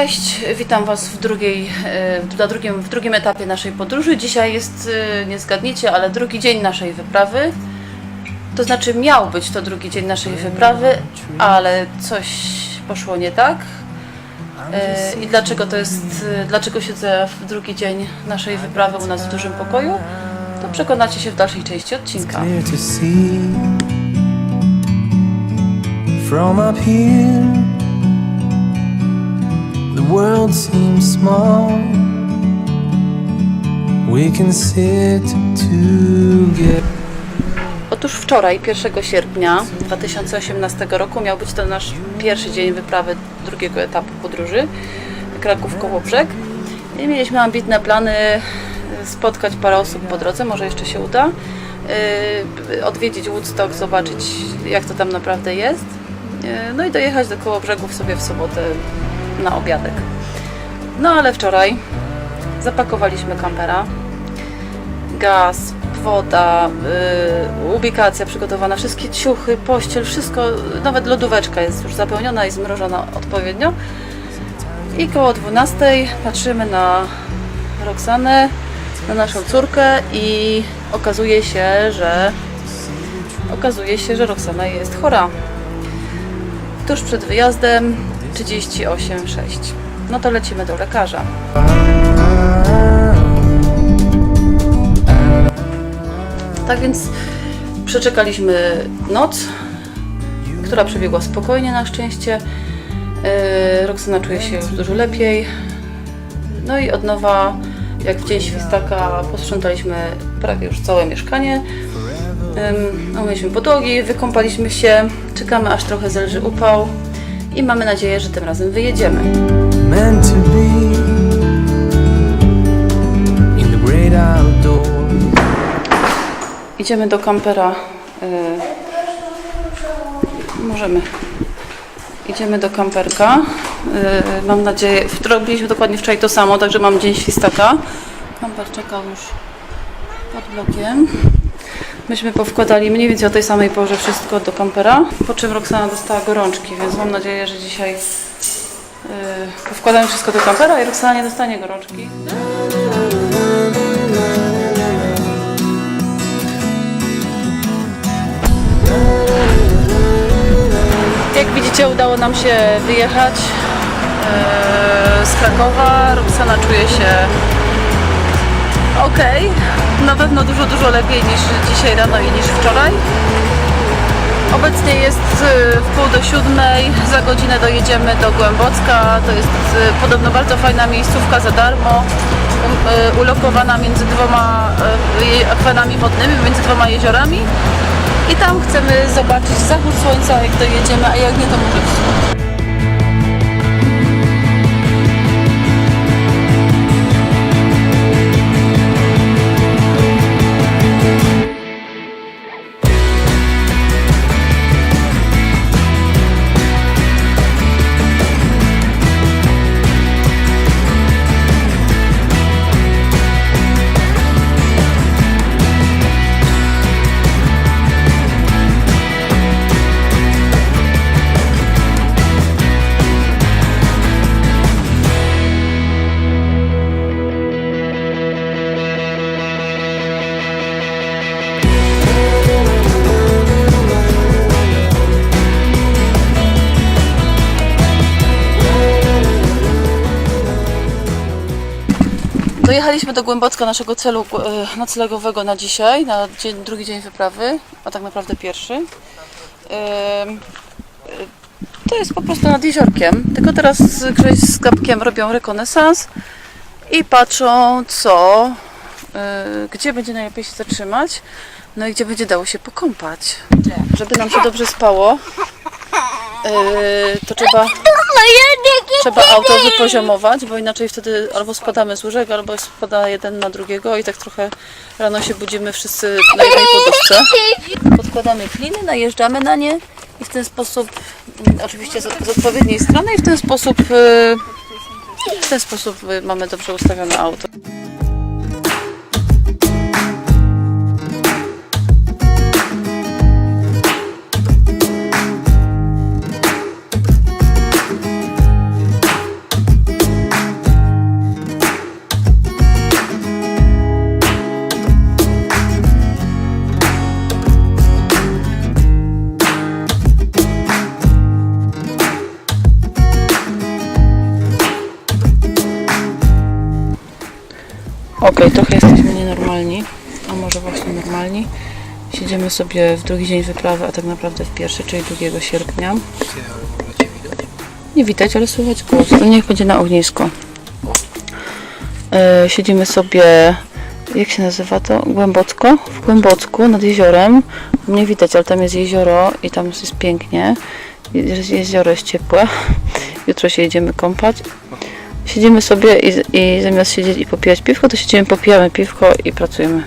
Cześć, witam Was w, drugiej, e, na drugim, w drugim etapie naszej podróży. Dzisiaj jest, e, nie zgadniecie, ale drugi dzień naszej wyprawy. To znaczy miał być to drugi dzień naszej wyprawy, ale coś poszło nie tak. E, I dlaczego to jest, dlaczego siedzę w drugi dzień naszej wyprawy u nas w dużym pokoju, to przekonacie się w dalszej części odcinka. from up here. World seems small. We can sit together. Otóż wczoraj, 1 sierpnia 2018 roku, miał być to nasz pierwszy dzień wyprawy drugiego etapu podróży Kraków Kołobrzeg. I mieliśmy ambitne plany e, spotkać parę osób po drodze, może jeszcze się uda. e, Odwiedzić Woodstock, zobaczyć jak to tam naprawdę jest. e, No i dojechać do Kołobrzegów sobie w sobotę na obiadek. No ale wczoraj zapakowaliśmy kampera, gaz, woda, yy, ubikacja przygotowana, wszystkie ciuchy, pościel, wszystko, nawet lodóweczka jest już zapełniona i zmrożona odpowiednio. I koło 12 patrzymy na Roxanę, na naszą córkę i okazuje się, że okazuje się, że Roxana jest chora. Tuż przed wyjazdem 38,6. No to lecimy do lekarza. Tak więc przeczekaliśmy noc, która przebiegła spokojnie na szczęście. Yy, Roxana czuje się już dużo lepiej. No i od nowa, jak w dzień świstaka, posprzątaliśmy prawie już całe mieszkanie. Ym, Umyliśmy podłogi, wykąpaliśmy się, czekamy aż trochę zelży upał i mamy nadzieję, że tym razem wyjedziemy. Meant to be in the great outdoors. Idziemy do kampera. y, możemy. Idziemy do kamperka. Y, mam nadzieję, w- robiliśmy dokładnie wczoraj to samo, także mam dzień świstaka. Kamper czekał już pod blokiem. Myśmy powkładali mniej więcej o tej samej porze wszystko do kampera, po czym Roxana dostała gorączki, więc mam nadzieję, że dzisiaj yy, powkładamy wszystko do kampera i Roxana nie dostanie gorączki. Jak widzicie, udało nam się wyjechać e, z Krakowa. Roxana czuje się ok. Na pewno dużo, dużo lepiej niż dzisiaj rano i niż wczoraj. Obecnie jest e, w pół do siódmej, za godzinę dojedziemy do Głębocka. To jest e, podobno bardzo fajna miejscówka za darmo, um, e, ulokowana między dwoma akwenami wodnymi, między dwoma jeziorami. I tam chcemy zobaczyć zachód słońca, jak dojedziemy, a jak nie, to może Dojechaliśmy do Głębocka, naszego celu e, noclegowego na dzisiaj, na dzień, drugi dzień wyprawy, a tak naprawdę pierwszy. Em, e, To jest po prostu nad jeziorkiem, tylko teraz z Gabkiem robią rekonesans i patrzą co, e, gdzie będzie najlepiej się zatrzymać, no i gdzie będzie dało się pokąpać. Żeby nam się dobrze spało, e, to trzeba Trzeba auto wypoziomować, bo inaczej wtedy albo spadamy z łóżek, albo spada jeden na drugiego i tak trochę rano się budzimy wszyscy na jednej poduszce. Podkładamy kliny, najeżdżamy na nie i w ten sposób, mm, oczywiście z, z odpowiedniej strony i w ten sposób, y, w ten sposób y, mamy dobrze ustawione auto. Okej, trochę jesteśmy nienormalni, a może właśnie normalni. Siedzimy sobie w drugi dzień wyprawy, a tak naprawdę w pierwszy, czyli 2 sierpnia. Nie widać, ale słychać głos. To niech będzie na ognisko. E, siedzimy sobie, jak się nazywa to? Głębocko? W Głębocku, nad jeziorem. Nie widać, ale tam jest jezioro i tam jest pięknie. Je- Jezioro jest ciepłe. Jutro się jedziemy kąpać. Siedzimy sobie i, i zamiast siedzieć i popijać piwko, to siedzimy, popijamy piwko i pracujemy.